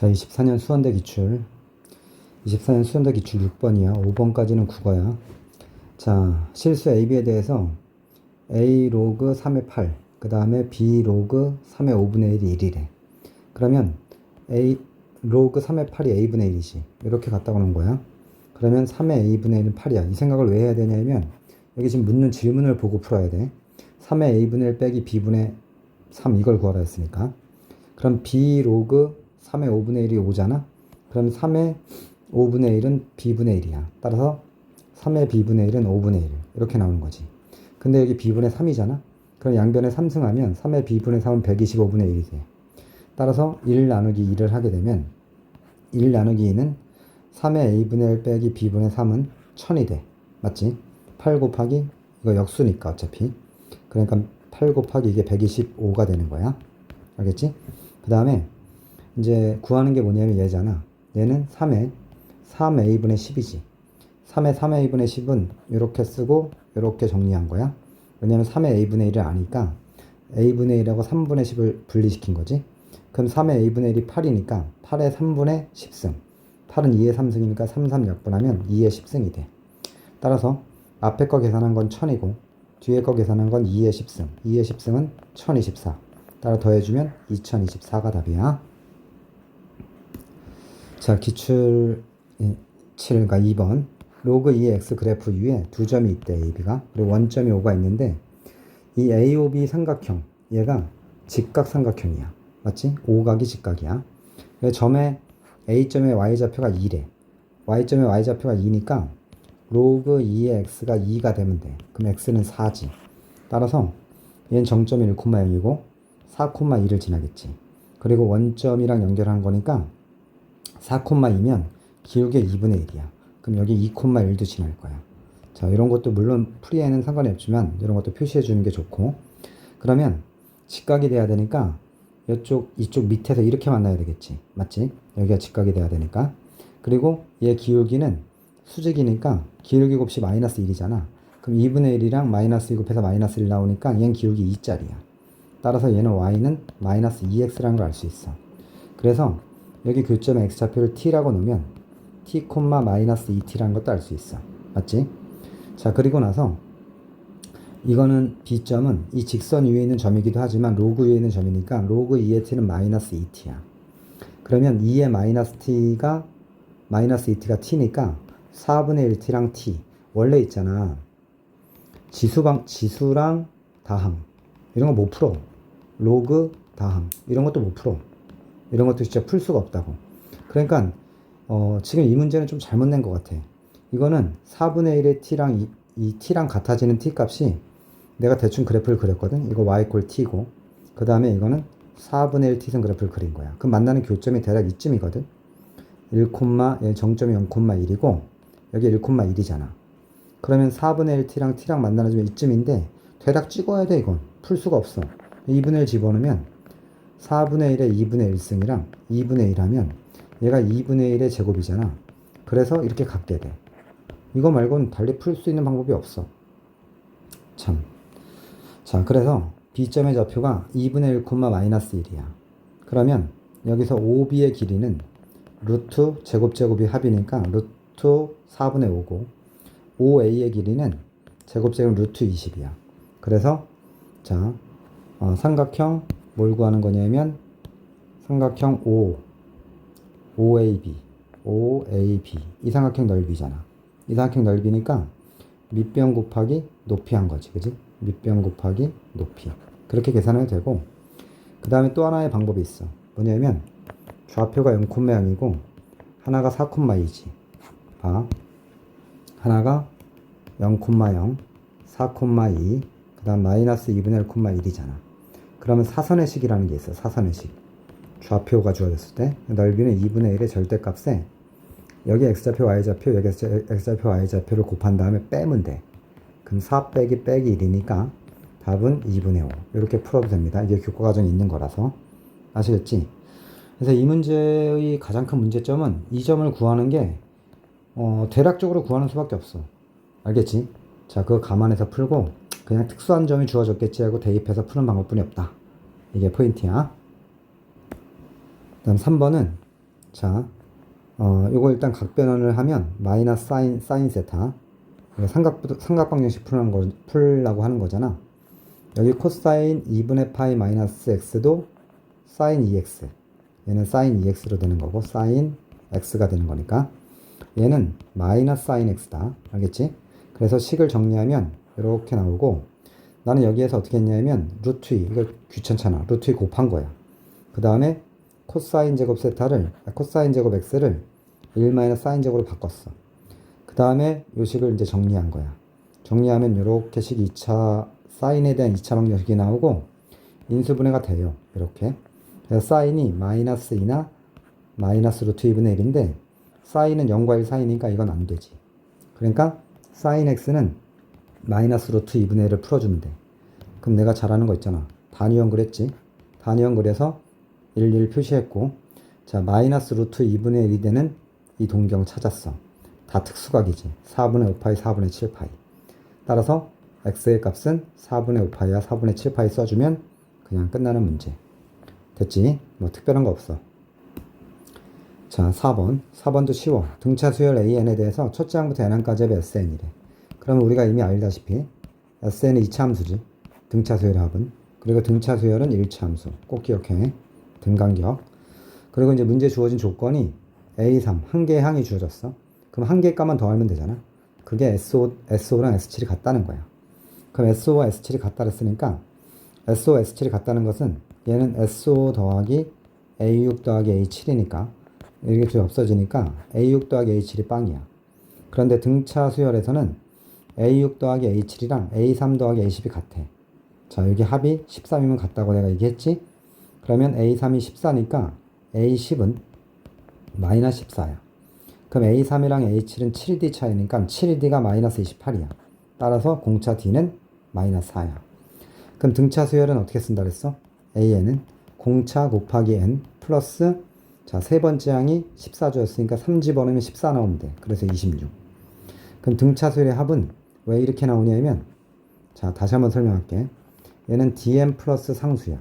자, 24년 수원대 기출. 24년 수원대 기출 6번이야. 5번까지는 국어야. 자, 실수 AB에 대해서 A 로그 3의 8, 그 다음에 B 로그 3의 5분의 1이 1이래. 그러면 A 로그 3의 8이 A분의 1이지. 이렇게 갖다 놓은 거야. 그러면 3의 A분의 1은 8이야. 이 생각을 왜 해야 되냐면, 여기 지금 묻는 질문을 보고 풀어야 돼. 3의 A분의 1 빼기 B분의 3 이걸 구하라 했으니까. 그럼 B 로그 3의 5분의 1이 5잖아? 그럼 3의 5분의 1은 B분의 1이야. 따라서 3의 B분의 1은 5분의 1. 이렇게 나오는 거지. 근데 여기 B분의 3이잖아? 그럼 양변에 3승하면 3의 B분의 3은 125분의 1이 돼. 따라서 1 나누기 2를 하게 되면 1 나누기 2는 3의 A분의 1 빼기 B분의 3은 1000이 돼. 맞지? 8 곱하기 이거 역수니까 어차피. 그러니까 8 곱하기 이게 125가 되는 거야. 알겠지? 그 다음에 이제 구하는 게 뭐냐면 얘잖아. 얘는 3의 3a분의 10이지. 3의 3a분의 10은 이렇게 쓰고 이렇게 정리한 거야. 왜냐면 3의 a분의 1을 아니까 a분의 1하고 3분의 10을 분리시킨 거지. 그럼 3의 a분의 1이 8이니까 8의 3분의 10승. 8은 2의 3승이니까 3, 3 약분하면 2의 10승이 돼. 따라서 앞에 거 계산한 건 1000이고 뒤에 거 계산한 건 2의 10승. 2의 10승은 1024. 따라 더해주면 2024가 답이야. 자, 기출 7과 2번. 로그 2의 x 그래프 위에 두 점이 있대, AB가. 그리고 원점이 5가 있는데, 이 AOB 삼각형, 얘가 직각 삼각형이야. 맞지? 오각이 직각이야. 그래서 점에 A점의 Y좌표가 2래. Y점의 Y좌표가 2니까, 로그 2의 x가 2가 되면 돼. 그럼 x는 4지. 따라서, 얘는 정점이 1,0이고, 4,2를 지나겠지. 그리고 원점이랑 연결한 거니까, 4,2면 기울기 2분의 1이야. 그럼 여기 2,1도 지날 거야. 자, 이런 것도 물론 풀이에는 상관이 없지만 이런 것도 표시해 주는 게 좋고. 그러면 직각이 돼야 되니까 이쪽 이쪽 밑에서 이렇게 만나야 되겠지. 맞지? 여기가 직각이 돼야 되니까. 그리고 얘 기울기는 수직이니까 기울기 곱이 마이너스 1이잖아. 그럼 2분의 1이랑 마이너스 2 곱해서 마이너스 1 나오니까 얘는 기울기 2짜리야. 따라서 얘는 y는 마이너스 2x라는 걸 알 수 있어. 그래서 여기 교점에 x좌표를 t라고 놓으면 t, 마이너스 2t라는 것도 알 수 있어. 맞지? 자, 그리고 나서 이거는 b점은 이 직선 위에 있는 점이기도 하지만 로그 위에 있는 점이니까 로그 2의 t는 마이너스 2t야. 그러면 2의 마이너스 t가 마이너스 2t가 t니까 4분의 1t랑 t 원래 있잖아. 지수방 지수랑 다항 이런 거 못 풀어. 로그 다항 이런 것도 못 풀어. 이런 것도 진짜 풀 수가 없다고. 그러니까 어, 지금 이 문제는 좀 잘못 낸 것 같아. 이거는 4분의 1의 t랑 이, 이 t랑 같아지는 t 값이 내가 대충 그래프를 그렸거든. 이거 y 꼴 t고 그 다음에 이거는 4분의 1 t승 그래프를 그린 거야. 그럼 만나는 교점이 대략 이쯤이거든. 1, 얘 정점이 0,1이고 여기 1,1이잖아. 그러면 4분의 1 t랑 t랑 만나는 점이 이쯤인데 대략 찍어야 돼 이건. 풀 수가 없어. 2분의 1 집어넣으면 4분의 1에 2분의 1승이랑 2분의 1 하면 얘가 2분의 1의 제곱이잖아. 그래서 이렇게 갖게 돼. 이거 말고는 달리 풀 수 있는 방법이 없어. 참. 자, 그래서 B점의 좌표가 2분의 1, 마이너스 1이야. 그러면 여기서 OB의 길이는 루트 제곱 제곱이 합이니까 루트 4분의 5고 OA의 길이는 제곱 제곱 루트 20이야. 그래서 자, 어, 삼각형 뭘 구하는 거냐면 삼각형 O OAB OAB 이 삼각형 넓이잖아. 이 삼각형 넓이니까 밑변 곱하기 높이 한 거지. 그지? 밑변 곱하기 높이. 그렇게 계산해도 되고 그 다음에 또 하나의 방법이 있어. 뭐냐면 좌표가 0,0이고 하나가 4,2지. 봐. 하나가 0,0, 4,2, 그 다음 마이너스 2분의 1,1이잖아. 그러면 사선의 식이라는 게 있어. 사선의 식. 좌표가 주어졌을 때 넓이는 2분의 1의 절대값에 여기 x좌표 y좌표 여기 x좌표 y좌표를 곱한 다음에 빼면 돼. 그럼 4 빼기 빼기 1이니까 답은 2분의 5. 이렇게 풀어도 됩니다. 이게 교과 과정에 있는 거라서. 아시겠지? 그래서 이 문제의 가장 큰 문제점은 이 점을 구하는 게 어, 대략적으로 구하는 수밖에 없어. 알겠지? 자, 그거 감안해서 풀고 그냥 특수한 점이 주어졌겠지 하고 대입해서 푸는 방법뿐이 없다. 이게 포인트야. 그 다음 3번은 자, 어, 요거 일단 각변환을 하면 마이너스 사인, 사인 세타. 이거 삼각, 삼각 방정식 풀라는 거, 풀라고 하는 거잖아. 여기 코사인 2분의 파이 마이너스 x도 사인 2x. 얘는 사인 2x로 되는 거고, 사인 x가 되는 거니까. 얘는 마이너스 사인 x다. 알겠지? 그래서 식을 정리하면 이렇게 나오고, 나는 여기에서 어떻게 했냐면, 루트 2. 이거 귀찮잖아. 루트 2 곱한 거야. 그 다음에 코사인 제곱 세타를, 아, 코사인 제곱 x를 1 마이너스 사인 제곱으로 바꿨어. 그 다음에 요 식을 이제 정리한 거야. 정리하면 이렇게 식 2차, 사인에 대한 2차 방정식이 나오고, 인수분해가 돼요. 이렇게. 그래서 사인이 마이너스 2나 마이너스 루트 2분의 1인데, 사인은 0과 1 사이니까 이건 안 되지. 그러니까 사인 x는 마이너스 루트 2분의 1을 풀어주면 돼. 그럼 내가 잘하는 거 있잖아. 단위형 그랬지. 단위형 그려서 1, 1 표시했고, 자, 마이너스 루트 2분의 1이 되는 이 동경 찾았어. 다 특수각이지. 4분의 5파이, 4분의 7파이. 따라서 x의 값은 4분의 5파이와 4분의 7파이 써주면 그냥 끝나는 문제. 됐지? 뭐 특별한 거 없어. 자, 4번. 4번도 쉬워. 등차 수열 AN에 대해서 첫째 항부터 n항까지 합의 SN이래. 그러면 우리가 이미 알다시피 SN은 2차 함수지. 등차 수열의 합은. 그리고 등차 수열은 1차 함수. 꼭 기억해. 등간격. 그리고 이제 문제 주어진 조건이 A3 한 개의 항이 주어졌어. 그럼 한 개의 값만 더하면 되잖아. 그게 SO, SO랑 S7이 같다는 거야. 그럼 SO와 S7이 같다 그랬으니까 SO, S7이 같다는 것은 얘는 SO 더하기 A6 더하기 A7이니까 이게 둘이 없어지니까 A6 더하기 A7이 빵이야. 그런데 등차 수열에서는 A6 더하기 A7이랑 A3 더하기 A10이 같아. 자, 여기 합이 13이면 같다고 내가 얘기했지? 그러면 A3이 14니까 A10은 마이너스 14야. 그럼 A3이랑 A7은 7D 차이니까 7D가 마이너스 28이야. 따라서 공차 D는 마이너스 4야. 그럼 등차 수열은 어떻게 쓴다 그랬어? AN은 공차 곱하기 N 플러스 자, 세 번째 항이 14조였으니까 3 집어넣으면 14 나오면 돼. 그래서 26. 그럼 등차 수열의 합은 왜 이렇게 나오냐면 자, 다시 한번 설명할게. 얘는 dn 플러스 상수야.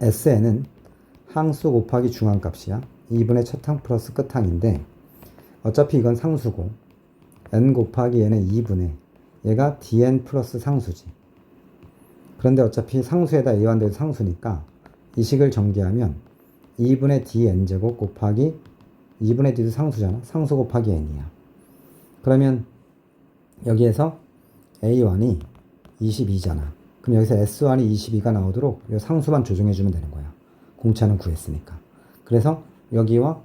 SN은 항수 곱하기 중앙값이야. 2분의 첫 항 플러스 끝항인데 어차피 이건 상수고 n 곱하기 얘는 2분의 얘가 dn 플러스 상수지. 그런데 어차피 상수에다 대도 상수니까 이 식을 전개하면 2분의 dn 제곱 곱하기 2분의 d도 상수잖아. 상수 곱하기 n이야. 그러면 여기에서 a1이 22잖아. 그럼 여기서 S1이 22가 나오도록 이 상수만 조정해주면 되는 거야. 공차는 구했으니까. 그래서 여기와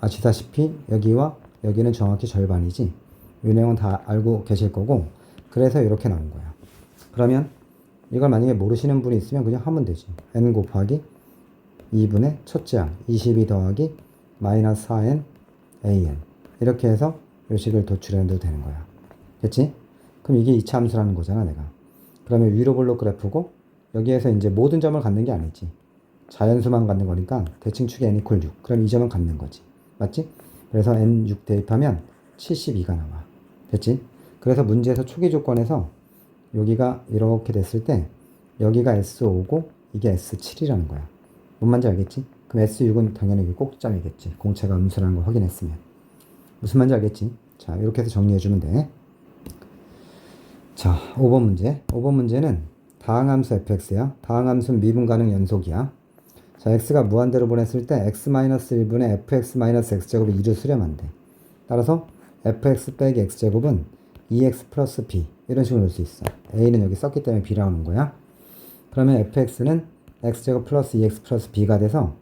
아시다시피 여기와 여기는 정확히 절반이지. 이 내용은 다 알고 계실 거고 그래서 이렇게 나온 거야. 그러면 이걸 만약에 모르시는 분이 있으면 그냥 하면 되지. n 곱하기 2분의 첫째 항 22 더하기 마이너스 4n an 이렇게 해서 이 식을 도출해도 되는 거야. 됐지? 그럼 이게 2차 함수라는 거잖아 내가. 그러면 위로 볼록 그래프고 여기에서 이제 모든 점을 갖는 게 아니지. 자연수만 갖는 거니까 대칭 축이 n 이퀄 6. 그럼 이 점은 갖는 거지. 맞지? 그래서 n 6 대입하면 72가 나와. 됐지? 그래서 문제에서 초기 조건에서 여기가 이렇게 됐을 때 여기가 S5고 이게 S7이라는 거야. 뭔 말인지 알겠지? 그럼 S6은 당연히 꼭점이겠지. 공차가 음수라는 걸 확인했으면. 무슨 말인지 알겠지? 자, 이렇게 해서 정리해주면 돼. 자, 5번 문제. 5번 문제는 다항함수 fx야. 다항함수는 미분 가능 연속이야. 자, x가 무한대로 보냈을 때 x-1분의 fx-x제곱을 2로 수렴한 돼. 따라서 fx 빼기 x제곱은 2x 플러스 b 이런 식으로 넣을 수 있어. a는 여기 썼기 때문에 b 나오는 거야. 그러면 fx는 x제곱 플러스 2x 플러스 b가 돼서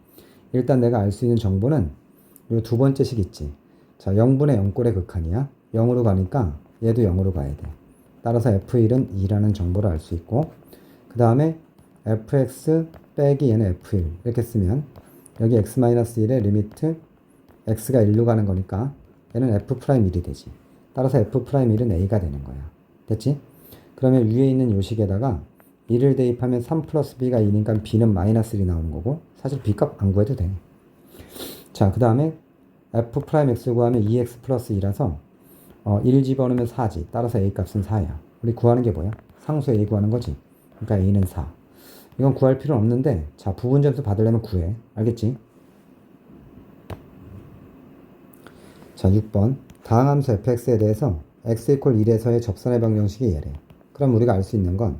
일단 내가 알 수 있는 정보는 이 두 번째 식 있지. 자, 0분의 0꼴의 극한이야. 0으로 가니까 얘도 0으로 가야 돼. 따라서 f1은 2라는 정보를 알 수 있고 그 다음에 fx 빼기 얘는 f1 이렇게 쓰면 여기 x-1의 리미트 x가 1로 가는 거니까 얘는 f'1이 되지. 따라서 f'1은 a가 되는 거야. 됐지? 그러면 위에 있는 요식에다가 1을 대입하면 3 플러스 b가 2니까 b는 마이너스 1이 나오는 거고 사실 b 값 안 구해도 돼. 자, 그 다음에 f 프라임 x고 하면 2x 플러스 2라서 어, 1 집어넣으면 4지. 따라서 a 값은 4야. 우리 구하는 게 뭐야? 상수에 a 구하는 거지. 그러니까 a는 4. 이건 구할 필요는 없는데 자 부분 점수 받으려면 구해. 알겠지? 자 6번 다항함수 fx에 대해서 x equal 1에서의 접선의 방정식이 예래. 그럼 우리가 알 수 있는 건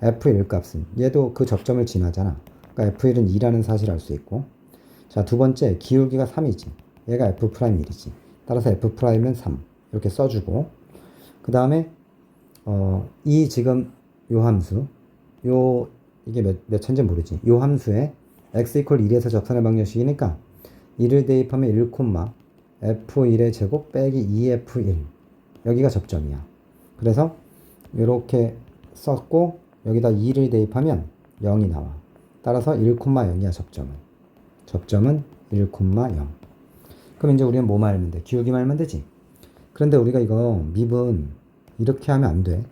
f1 값은 얘도 그 접점을 지나잖아. 그러니까 f1은 2라는 사실을 알수 있고 자 두 번째 기울기가 3이지. 얘가 f'1이지. 따라서 f'은 3. 이렇게 써주고. 그 다음에 어, 이 지금 요 함수, 요 이게 몇, 몇 천인지 모르지. 요 함수에 x 이퀄 1에서 접선의 방정식이니까 1을 대입하면 1, f1의 제곱 빼기 2f1 여기가 접점이야. 그래서 이렇게 썼고 여기다 2를 대입하면 0이 나와. 따라서 1,0이야 접점은. 접점은 1,0. 그럼 이제 우리는 뭐 말하면 돼? 기울기 말면 되지. 그런데 우리가 이거 미분 이렇게 하면 안 돼.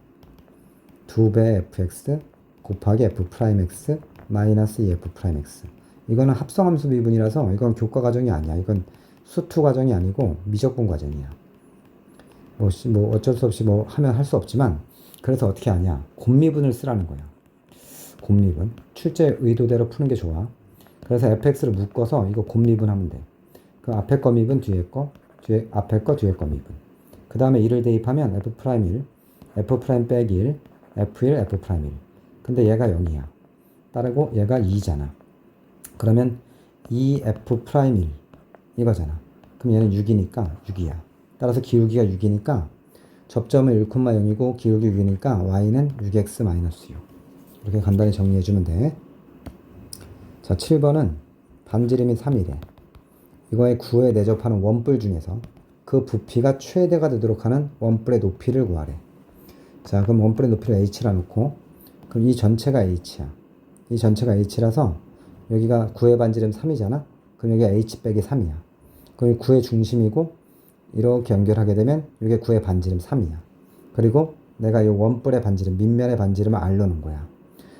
2배 fx 곱하기 f'x 마이너스 2f'x 이거는 합성함수 미분이라서 이건 교과 과정이 아니야. 이건 수투 과정이 아니고 미적분 과정이야. 뭐, 시- 뭐 어쩔 수 없이 뭐 하면 할 수 없지만 그래서 어떻게 하냐? 곱미분을 쓰라는 거야. 곱미분. 출제 의도대로 푸는 게 좋아. 그래서 fx를 묶어서 이거 곱미분하면 돼. 그 앞에 거 미분, 뒤에 거, 뒤에 앞에 거, 뒤에 거 미분. 그 다음에 1을 대입하면 f'1, f' 빼기 1, f1, f'1. 근데 얘가 0이야. 따르고 얘가 2잖아. 그러면 2f'1 이거잖아. 그럼 얘는 6이니까 6이야. 따라서 기울기가 6이니까 접점은 1,0이고 기울기 6이니까 y는 6x-6. 이렇게 간단히 정리해주면 돼. 자, 7번은 반지름이 3이래. 이거의 구에 내접하는 원뿔 중에서 그 부피가 최대가 되도록 하는 원뿔의 높이를 구하래. 자, 그럼 원뿔의 높이를 h라 놓고 그럼 이 전체가 h야. 이 전체가 h라서 여기가 구의 반지름 3이잖아. 그럼 여기가 h 빼기 3이야. 그럼 이 구의 중심이고 이렇게 연결하게 되면 이게 구의 반지름 3이야. 그리고 내가 이 원뿔의 반지름, 밑면의 반지름을 알려 놓은 거야.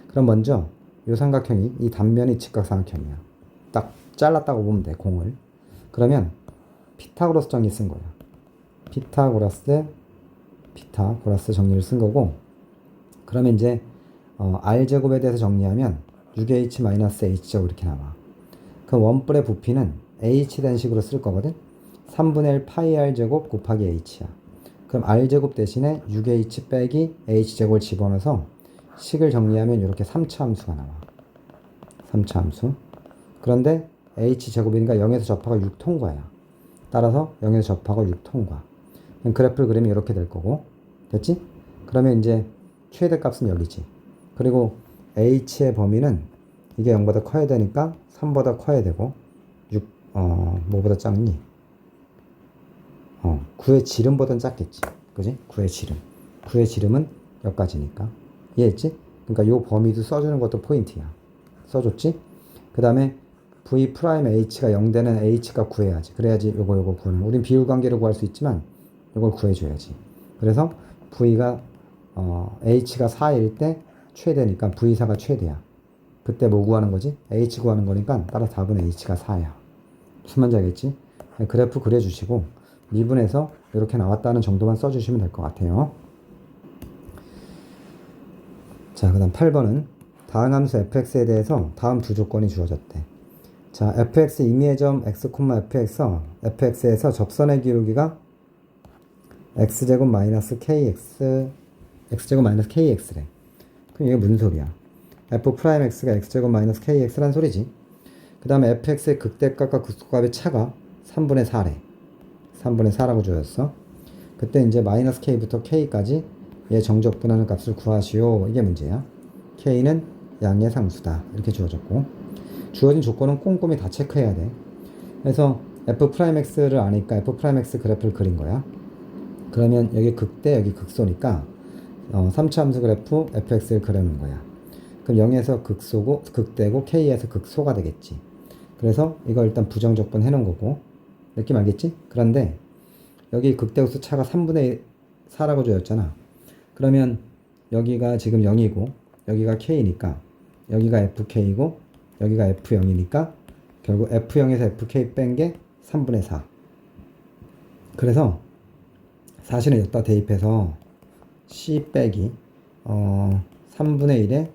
그럼 먼저 이 삼각형이 이 단면이 직각삼각형이야. 딱 잘랐다고 보면 돼, 공을. 그러면 피타고라스 정리 쓴 거야. 피타고라스 피타고라스 정리를 쓴 거고 그러면 이제 어, r제곱에 대해서 정리하면 6h-h제곱 이렇게 나와. 그럼 원뿔의 부피는 h 된 식으로 쓸 거거든. 3분의 1 파이 r제곱 곱하기 h야. 그럼 r제곱 대신에 6h 빼기 h제곱을 집어넣어서 식을 정리하면 이렇게 3차 함수가 나와. 3차 함수. 그런데 h제곱이니까 0에서 접하가 6 통과야. 따라서 0에서 접하가 6 통과. 그럼 그래프를 그리면 이렇게 될 거고. 됐지? 그러면 이제 최대 값은 여기지. 그리고 h의 범위는 이게 0보다 커야 되니까 3보다 커야 되고 6, 어, 뭐보다 작니? 어, 9의 지름보단 작겠지. 그지? 9의 지름. 9의 지름은 여기까지니까. 이해했지? 그러니까 요 범위도 써주는 것도 포인트야. 써줬지? 그 다음에 v 프라임 h가 0 되는 h가 구해야지. 그래야지 요거 요거 구하는. 우린 비율 관계로 구할 수 있지만 요걸 구해줘야지. 그래서 v가 어, h가 4일 때 최대니까 v4가 최대야. 그때 뭐 구하는 거지? h 구하는 거니까 따라 답은 h가 4야. 무슨 말인지 알겠지? 네, 그래프 그려주시고 미분에서 이렇게 나왔다는 정도만 써주시면 될 것 같아요. 자, 그 다음 8번은 다항함수 fx에 대해서 다음 두 조건이 주어졌대. 자, fx 임의의 점 x, fx, fx에서 접선의 기울기가 x제곱 마이너스 kx, x제곱 마이너스 kx래. 그럼 이게 무슨 소리야? f 프라임 x가 x제곱 마이너스 kx란 소리지. 그 다음에 fx의 극대값과 극소값의 차가 3분의 4래. 3분의 4라고 주어졌어. 그때 이제 마이너스 k부터 k까지 얘 정적 분하는 값을 구하시오. 이게 문제야. k는 양의 상수다. 이렇게 주어졌고. 주어진 조건은 꼼꼼히 다 체크해야 돼. 그래서 f 프라임 x를 아니까 f 프라임 x 그래프를 그린 거야. 그러면 여기 극대, 여기 극소니까 어, 3차 함수 그래프 fx를 그려놓은 거야. 그럼 0에서 극소고, 극대고 k에서 극소가 되겠지. 그래서 이거 일단 부정적분 해놓은 거고. 느낌 알겠지? 그런데 여기 극대극소 차가 3분의 4라고 주었잖아. 그러면 여기가 지금 0이고 여기가 k니까 여기가 fk이고 여기가 f0이니까 결국 f0에서 fk 뺀 게 3분의 4. 그래서 사실은 여기다 대입해서 c 빼기 어 3분의 1에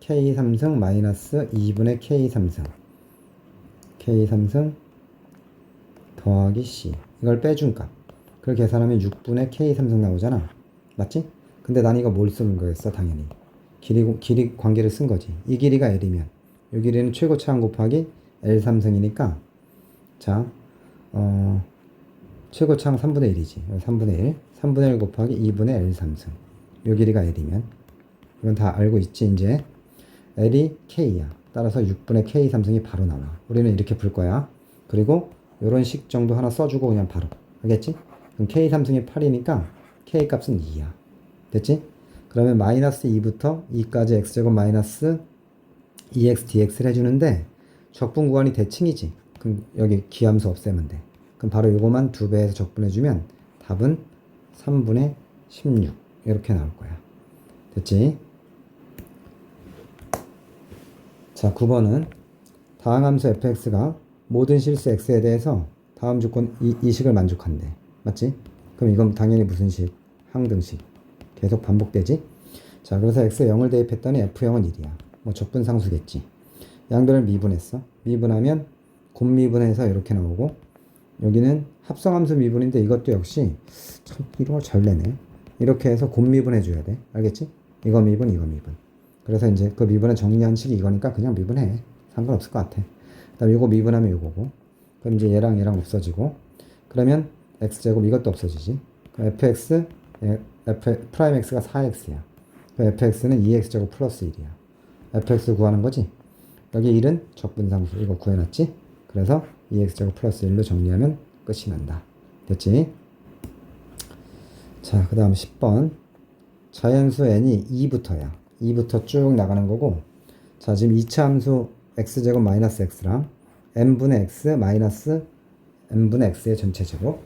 k 3승 마이너스 2분의 k 3승. K 3승 더하기 C. 이걸 빼준 값. 그걸 계산하면 6분의 K 삼성 나오잖아. 맞지? 근데 난 이거 뭘 쓰는 거였어 당연히? 길이, 길이 관계를 쓴 거지. 이 길이가 L이면 이 길이는 최고 차항 곱하기 L 삼성이니까 자 어, 최고 차항 3분의 1이지. 3분의 1 3분의 1 곱하기 2분의 L 삼성 요 길이가 L이면. 이건 다 알고 있지 이제. L이 K야. 따라서 6분의 K 삼성이 바로 나와. 우리는 이렇게 풀 거야. 그리고 요런 식 정도 하나 써주고 그냥 바로. 알겠지? 그럼 K 삼성이 8이니까 K 값은 2야. 됐지? 그러면 마이너스 2부터 2까지 x제곱 마이너스 2x dx를 해주는데 적분 구간이 대칭이지 그럼 여기 기함수 없애면 돼 그럼 바로 요거만 두 배에서 적분해주면 답은 3분의 16 이렇게 나올 거야 됐지? 자 9번은 다항 함수 fx가 모든 실수 x에 대해서 다음 조건 이, 이 식을 만족한대 맞지? 그럼 이건 당연히 무슨 식? 항등식 계속 반복되지? 자 그래서 x에 0을 대입했더니 f0은 1이야 뭐 적분상수겠지. 양변을 미분했어. 미분하면 곱미분해서 이렇게 나오고 여기는 합성함수 미분인데 이것도 역시 참 이런 걸 잘 내네. 이렇게 해서 곱미분해 줘야 돼. 알겠지? 이거 미분 이거 미분. 그래서 이제 그 미분의 정리한 식이 이거니까 그냥 미분해. 상관없을 것 같아. 그 다음에 이거 미분하면 이거고. 그럼 이제 얘랑 얘랑 없어지고. 그러면 x제곱 이것도 없어지지. 그럼 fx 예, f 프라임 x가 4x야. fx는 2x제곱 플러스 1이야 fx 구하는 거지? 여기 1은 적분상수 이거 구해놨지? 그래서 2x제곱 플러스 1로 정리하면 끝이 난다. 됐지? 자 그 다음 10번. 자연수 n이 2부터야. 2부터 쭉 나가는 거고 자 지금 2차 함수 x제곱 마이너스 x랑 n분의 x 마이너스 n분의 x의 전체 제곱.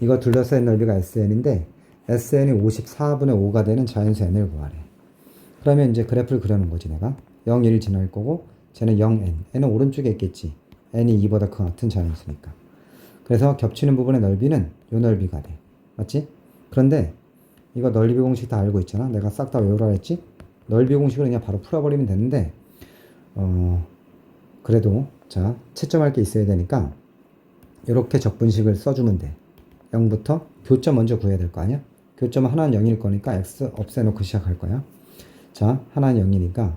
이거 둘러싸인 넓이가 sn인데 sn이 54분의 5가 되는 자연수 n을 구하래 그러면 이제 그래프를 그려놓은 거지 내가. 0, 1 지날 거고 쟤는 0n n은 오른쪽에 있겠지. N이 2보다 큰 같은 자연수니까. 그래서 겹치는 부분의 넓이는 요 넓이가 돼. 맞지? 그런데 이거 넓이 공식 다 알고 있잖아. 내가 싹 다 외우라 했지? 넓이 공식을 그냥 바로 풀어버리면 되는데 어 그래도 자 채점할 게 있어야 되니까 이렇게 적분식을 써주면 돼. 0부터 교점 먼저 구해야 될 거 아니야? 교점은 하나는 0일 거니까 x 없애놓고 시작할 거야 자 하나는 0이니까.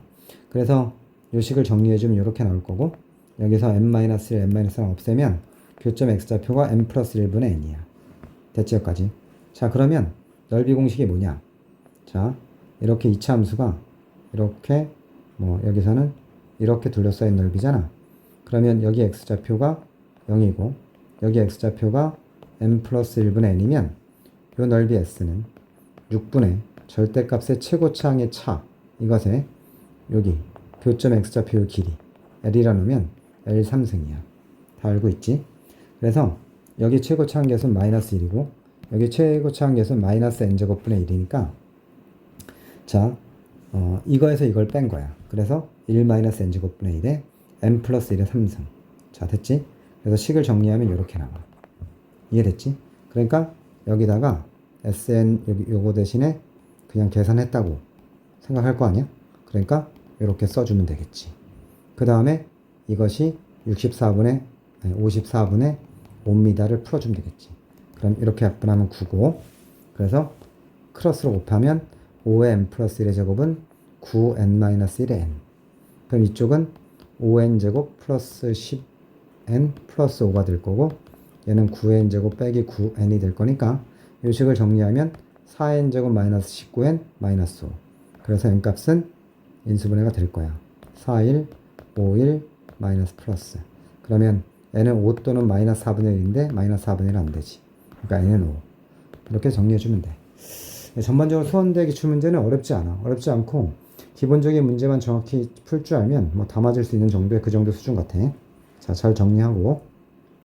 그래서 요 식을 정리해주면 이렇게 나올 거고 여기서 n-1, n-1 없애면 교점 x좌표가 n 플러스 1분의 n이야. 됐지 여기까지? 자 그러면 넓이 공식이 뭐냐? 자 이렇게 이차 함수가 이렇게 뭐 여기서는 이렇게 둘러싸인 넓이잖아. 그러면 여기 x좌표가 0이고 여기 x좌표가 n 플러스 1분의 n이면 요 넓이 s는 6분의 절대값의 최고차항의 차 이것에 여기 교점 x좌표의 길이 l이라 놓으면 l 3승이야. 다 알고 있지? 그래서 여기 최고차항 계수는 마이너스 1이고 여기 최고차항 계수는 마이너스 n제곱분의 1이니까 자 어, 이거에서 이걸 뺀 거야. 그래서 1 마이너스 n제곱분의 1에 n 플러스 1의 3승 자 됐지? 그래서 식을 정리하면 이렇게 나와. 이해됐지? 그러니까 여기다가 sn 요거 대신에 그냥 계산했다고 생각할 거 아니야? 그러니까 이렇게 써주면 되겠지. 그 다음에 이것이 64분의 54분의 5미터를 풀어주면 되겠지. 그럼 이렇게 약분하면 9고. 그래서 크로스로 곱하면 5의 n 플러스 1의 제곱은 9n-1의 n. 그럼 이쪽은 5n 제곱 플러스 10n 플러스 5가 될 거고 얘는 9n 제곱 빼기 9n이 될 거니까 이 식을 정리하면 4n 제곱 마이너스 19n 마이너스 5 그래서 n 값은 인수분해가 될 거야. 4, 1, 5, 1 마이너스 플러스. 그러면 n은 5 또는 마이너스 4분의 1인데 마이너스 4분의 1은 안 되지. 그러니까 n은 5 이렇게 정리해주면 돼. 전반적으로 수원대 기출 문제는 어렵지 않아. 어렵지 않고 기본적인 문제만 정확히 풀 줄 알면 뭐 다 맞을 수 있는 정도의 그 정도 수준 같아. 자 잘 정리하고